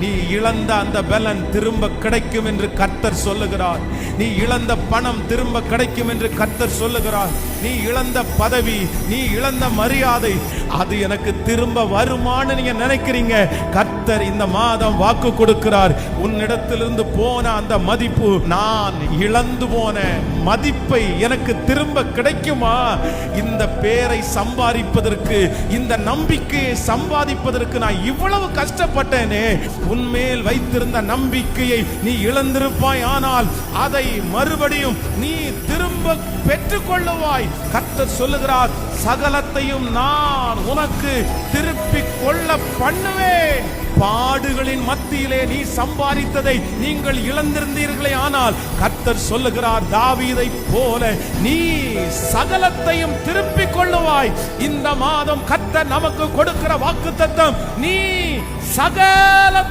நீ இழந்த அந்த பலன் திரும்ப கிடைக்கும் என்று கர்த்தர் சொல்லுகிறார். நீ இழந்த பணம் திரும்ப கிடைக்கும் என்று கர்த்தர் சொல்லுகிறார். நீ இழந்த பதவி நீ இழந்த மரியாதை அது எனக்கு திரும்ப வருமான்னு நீங்க நினைக்கிறீங்க. கர்த்தர் இந்த மாதம் வாக்கு கொடுக்கிறார். உன்னிடத்திலிருந்து போன அந்த மதிப்பு நான் இழந்து போன மதிப்பை எனக்கு திரும்ப கிடைக்குமா? இந்த பேரை சம்பாதிப்பதற்கு இந்த நம்பிக்கையை சம்பாதிப்பதற்கு நான் இவ்வளவு கஷ்டப்பட்டேனே. உன்மேல் வைத்திருந்த நம்பிக்கையை நீ இழந்திருப்பாய் ஆனால் அதை மறுபடியும் நீ திரும்ப பெற்றுக்கொள்ளுவாய். கர்த்தர் சொல்லுகிறார் சகலத்தையும் நான் உனக்கு திருப்பி கொள்ள பண்ணுவேன். பாடுகளின் மத்தியிலே நீ சம்பாதித்ததை நீங்கள் இழந்திருந்தீர்களே ஆனால் கர்த்தர் சொல்லுகிறார் தாவீதை போல நீ சகலத்தையும் திருப்பி கொள்ளுவாய். இந்த மாதம் கர்த்தர் நமக்கு கொடுக்கிற வாக்குத்தத்தம் நீ சகல